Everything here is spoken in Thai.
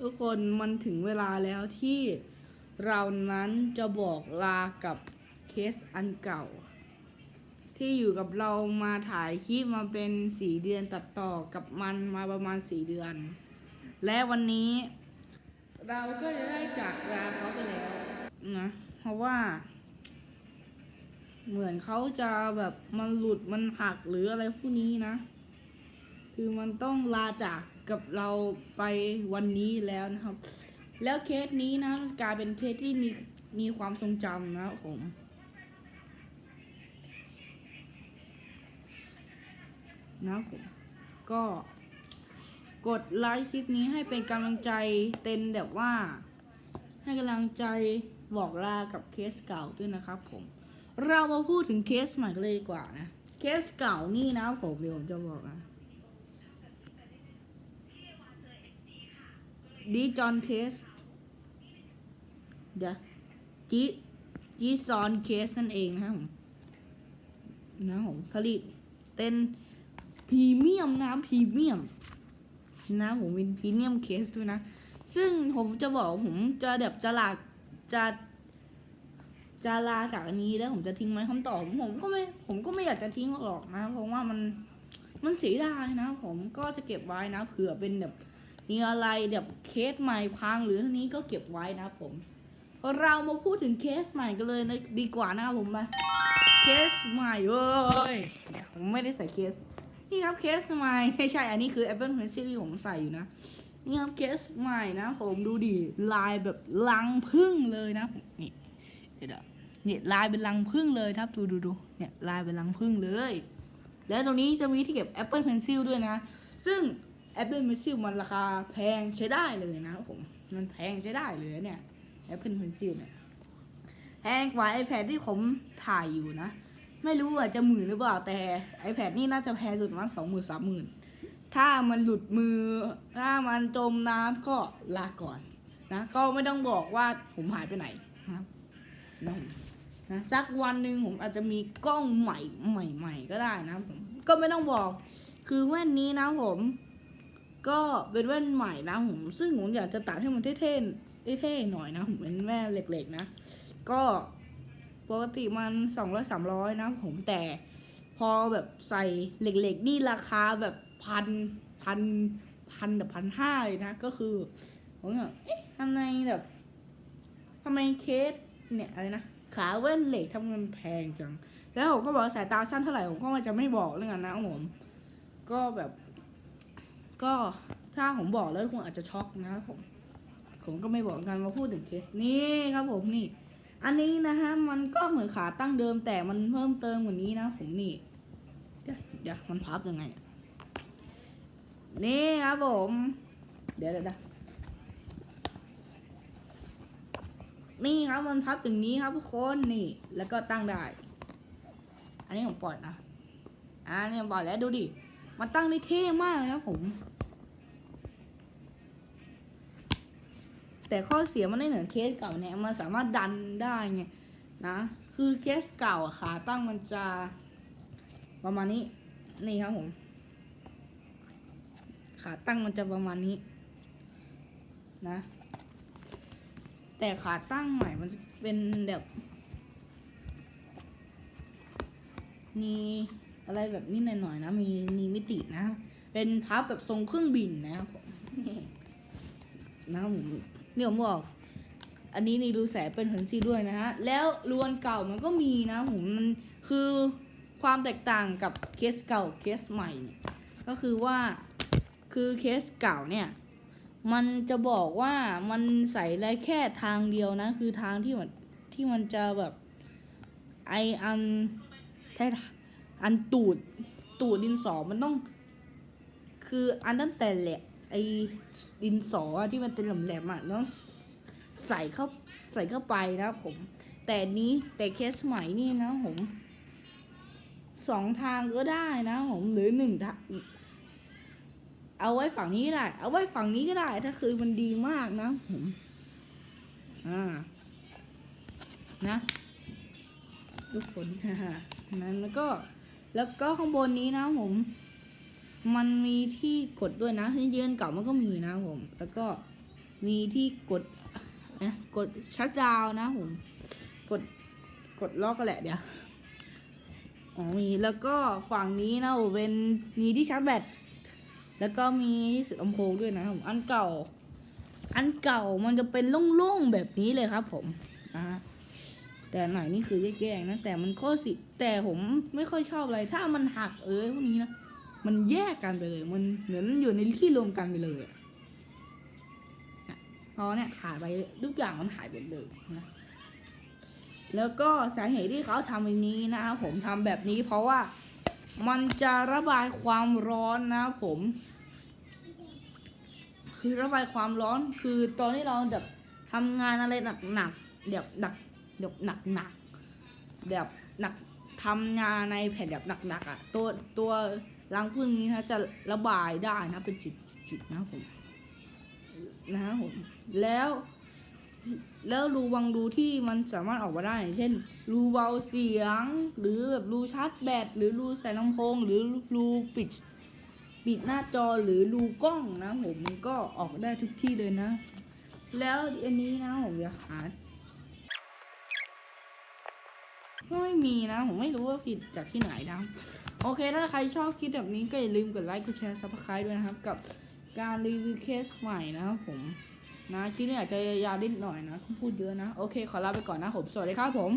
ทุกคนมันถึงเวลาแล้วที่เรานั้นจะบอกลากับเคสอันเก่า ที่อยู่กับเรามาถ่ายคลิปมาเป็นสี่เดือนตัดต่อกับมันมาประมาณสี่เดือน และวันนี้ เราก็จะได้จากลาเขาไปแล้วนะเพราะว่า เหมือนเขาจะแบบมันหลุดมันหักหรืออะไรพวกนี้นะ คือมันต้องลาจาก กับเราไปวันนี้แล้วนะครับ แล้วเคสนี้นะกลายเป็นเคสที่มีมีความทรงจำนะผมนะผมก็กดไลค์คลิปนี้ให้เป็นกำลังใจเต็นแบบว่า ให้กำลังใจบอกลากับเคสเก่าด้วยนะครับผม เรามาพูดถึงเคสใหม่กันเลยดีกว่านะ เคสเก่านี่นะผมเดี๋ยวผมจะบอกนะ ดีจอนเคส เดี๋ยวจีจีซอนเคสนั่นเองนะครับผมนะผมผลิตเป็นพรีเมียมนะพรีเมียม นะผมเป็นพรีเมียมเคสด้วยนะ ซึ่งผมจะบอกผมจะแบบจะลาจะจะลาจากอันนี้แล้วผมจะทิ้งไหมคำตอบผมก็ไม่ผมก็ไม่อยากจะทิ้งหรอกนะ เพราะว่ามันมันเสียดายนะ ผมก็จะเก็บไว้นะเผื่อเป็นแบบ มีอะไรแบบเคสใหม่พังหรืออันนี้ก็เก็บไว้นะผม เรามาพูดถึงเคสใหม่กันเลยนะดีกว่านะครับผมมาเคสใหม่เว้ยผมไม่ได้ใส่เคส นี่ครับเคสใหม่ไม่ใช่อันนี้คือ Apple Pencil ที่ผมใส่อยู่นะ นี่ครับเคสใหม่นะผมดูดิลายแบบลังพึ่งเลยนะนี่เดี๋ยวเนี่ยลายเป็นลังพึ่งเลยครับดูดูดูเนี่ยลายเป็นลังพึ่งเลย แล้วตรงนี้จะมีที่เก็บ Apple Pencil ด้วยนะ ซึ่ง Apple Pencil มันราคาแพงใช้ได้เลยนะครับผม มันแพงใช้ได้เลยเนี่ย Apple Pencil เนี่ยแพงกว่า iPad ที่ผมถ่ายอยู่นะ ไม่รู้อาจจะหมื่นหรือเปล่าแต่ iPad นี่น่าจะแพงสุดประมาณสองหมื่นสามหมื่นถ้ามันหลุดมือ ถ้ามันจมน้ำก็ลาก่อนนะ ก็ไม่ต้องบอกว่าผมหายไปไหนนะครับนะนะสักวันหนึ่งผมอาจจะมีกล้องใหม่ใหม่ ๆ ก็ได้นะผมก็ไม่ต้องบอก คือแว่นนี้นะผม ก็เป็นแว่นใหม่นะผมซึ่งผมอยากจะตัดให้มันเท่ๆเท่ๆหน่อยนะผมเป็นแว่นเหล็กๆนะ ก็ปกติมันสองร้อยสามร้อยนะผมแต่พอแบบใส่เหล็กๆนี่ราคาแบบพันพันพันแบบพันห้าเลยนะ ก็คือผมแบบเอ๊ะทำไมแบบทำไมเคสเนี่ยอะไรนะขาแว่นเหล็กทำไมมันแพงจัง แล้วผมก็บอกสายตาสั้นเท่าไหร่ผมก็จะไม่บอกเรื่องนั้นนะผมก็แบบ ก็ถ้าผมบอกแล้วคุณอาจจะช็อกนะครับผม ผมก็ไม่บอกกันมาพูดถึงเคสนี้ครับผมนี่ อันนี้นะฮะมันก็เหมือนขาตั้งเดิมแต่มันเพิ่มเติมกว่านี้นะผมนี่ เดี๋ยวเดี๋ยวมันพับยังไง นี่ครับผม เดี๋ยวเดี๋ยวเดี๋ยวนี่ครับมันพับอย่างนี้ครับทุกคนนี่ แล้วก็ตั้งได้ อันนี้ผมปล่อยนะอ่านี่ผมปล่อยแล้วดูดิ มันตั้งได้เท่มากเลยนะผม แต่ข้อเสียมันไม่เหมือนเคสเก่าเนี่ยมันสามารถดันได้ไงนะ คือเคสเก่าอะขาตั้งมันจะประมาณนี้ นี่ครับผม ขาตั้งมันจะประมาณนี้ นะ แต่ขาตั้งใหม่มันจะเป็นแบบมี อะไรแบบนี้หน่อยๆนะ มีมีมิตินะ เป็นพับแบบทรงเครื่องบินนะครับผมนะครับผมเนี่ยผมบอก อันนี้นี่ดูแสเป็นหันซีด้วยนะฮะ แล้วรวนเก่ามันก็มีนะผมมันคือความแตกต่างกับเคสเก่าเคสใหม่เนี่ยก็คือว่าคือเคสเก่าเนี่ยมันจะบอกว่ามันใส่ได้แค่ทางเดียวนะ คือทางที่มันที่มันจะแบบไออันแท้ อันตูดตูดดินสอมันต้อง คืออันตั้งแต่แหละไอดินสอที่มันเป็นแหลมๆอะต้องใส่เข้าใส่เข้าไปนะผม แต่นี้แต่เคสใหม่นี่นะผมสองทางก็ได้นะผมหรือหนึ่งทางเอาไว้ฝั่งนี้ก็ได้ เอาไว้ฝั่งนี้ก็ได้ ถ้าคือมันดีมากนะผมอ่านะทุกคนนั้นแล้วก็ แล้วก็ข้างบนนี้นะผม มันมีที่กดด้วยนะที่ยืนเก่ามันก็มีนะผม แล้วก็มีที่กดนะกดชัดดาวนะผม กดกดล็อกก็แหละเดี๋ยวอ๋อมีแล้วก็ฝั่งนี้นะผมเป็นมีที่ชาร์จแบตแล้วก็มีที่สุดลำโพงด้วยนะผมอันเก่า อันเก่ามันจะเป็นโล่งๆแบบนี้เลยครับผมอ่า แต่ไหนนี่คือแยกๆนะ แต่มันข้อสิ แต่ผมไม่ค่อยชอบอะไร ถ้ามันหักเออพวกนี้นะ มันแยกกันไปเลย มันเหมือนอยู่ในที่รวมกันไปเลยอะนะพอเนี่ยขายไปทุกอย่างมันหายไปเลยนะ แล้วก็สาเหตุที่เขาทำแบบนี้นะครับผมทำแบบนี้ เพราะว่ามันจะระบายความร้อนนะครับผม คือระบายความร้อนคือตอนที่เราแบบทำงานอะไรหนักๆแบบหนัก แบบหนักๆแบบหนักทำงานในแผ่นแบบหนักๆอะ ตัวตัวรังพึ่งนี้นะจะระบายได้นะเป็นจุดๆนะผมนะผมแล้วแล้วรูบางรูที่มันสามารถออกมาได้ เช่น รูเบาเสียง หรือแบบรูชาร์จแบต หรือรูใส่ลำโพง หรือรูปิด ปิดหน้าจอหรือรูกล้องนะผมมันก็ออกได้ทุกที่เลยนะ แล้วอันนี้นะผมอยากหาก็ ไม่มีนะ ผมไม่รู้ว่าผิดจากที่ไหนนะโอเค ถ้าใครชอบคลิปแบบนี้ก็อย่าลืมกดไลค์ กดแชร์ซับสไครต์ด้วยนะครับ กับการรีวิวเคสใหม่นะครับผม นะคลิปนี้อาจจะยาวนิดหน่อยนะพูดเยอะนะ โอเค ขอลาไปก่อนนะผม สวัสดีครับผม